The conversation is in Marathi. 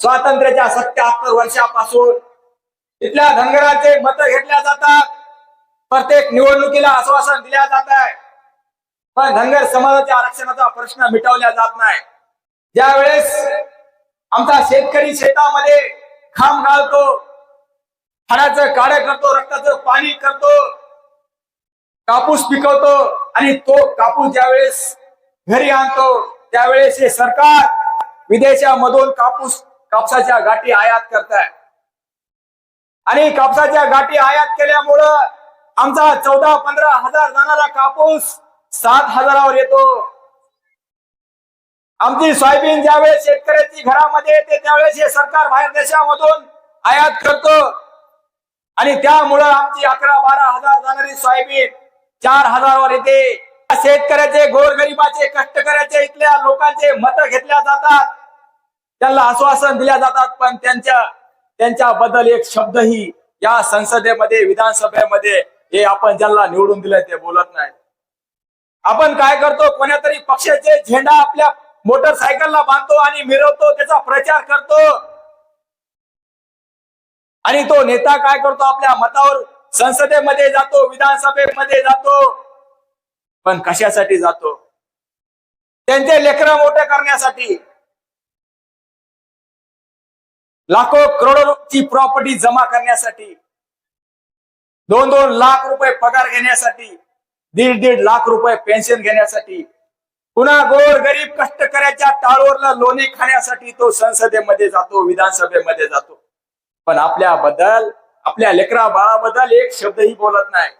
स्वातंत्र्याच्या सत्याहत्तर वर्षापासून इथल्या धनगराचे मत घेतल्या जातात. प्रत्येक निवडणुकीला आश्वासन दिल्या जात आहे. पण धनगर समाजाच्या आरक्षणाचा प्रश्न मिटवला जात नाही. ज्या वेळेस आमचा शेतकरी शेतामध्ये खांब घालतो हाडाचं काढ करतो रक्ताचं पाणी करतो कापूस पिकवतो आणि तो कापूस ज्यावेळेस घरी आणतो त्यावेळेस हे सरकार विदेशामधून कापूस कापसाच्या गाठी आयात करत आणि कापसाच्या गाठी आयात केल्यामुळं आमचा चौदा पंधरा हजार जाणारा कापूस सात हजारावर येतो. आमची सोयाबीन ज्यावेळेस शेतकऱ्याची घरामध्ये येते त्यावेळेस हे सरकार बाहेर देशामधून आयात करतो. आणि त्यामुळं आमची अकरा बारा हजार जाणारी सोयाबीन चार हजारावर येते. शेतकऱ्याचे गोरगरिबाचे कष्टकऱ्याचे इथल्या लोकांचे मत घेतल्या जातात. त्यांना आश्वासन दिल्या जातात पण त्यांच्या त्यांच्या बद्दल एक शब्दही या संसदेमध्ये विधानसभेमध्ये हे आपण ज्यांना निवडून दिले ते बोलत नाही आपण काय करतो कोणातरी तरी पक्षाचे झेंडा आपल्या मोटरसायकलला बांधतो आणि मिरवतो त्याचा प्रचार करतो. आणि तो नेता काय करतो आपल्या मतावर संसदेमध्ये जातो विधानसभेमध्ये जातो. पण कशासाठी जातो? त्यांचे लेकरं मोठे करण्यासाठी. लाखो करोडोची प्रॉपर्टी जमा करण्यासाठी दोन दोन लाख रुपये पगार घेण्यासाठी दीड दीड लाख रुपये पेन्शन घेण्यासाठी पुन्हा गोर गरीब कष्टकऱ्याच्या टाळोरला लोणी खाण्यासाठी तो संसदेमध्ये जातो विधानसभेमध्ये जातो. पण आपल्याबद्दल आपल्या लेकरा बाळाबद्दल एक शब्दही बोलत नाही.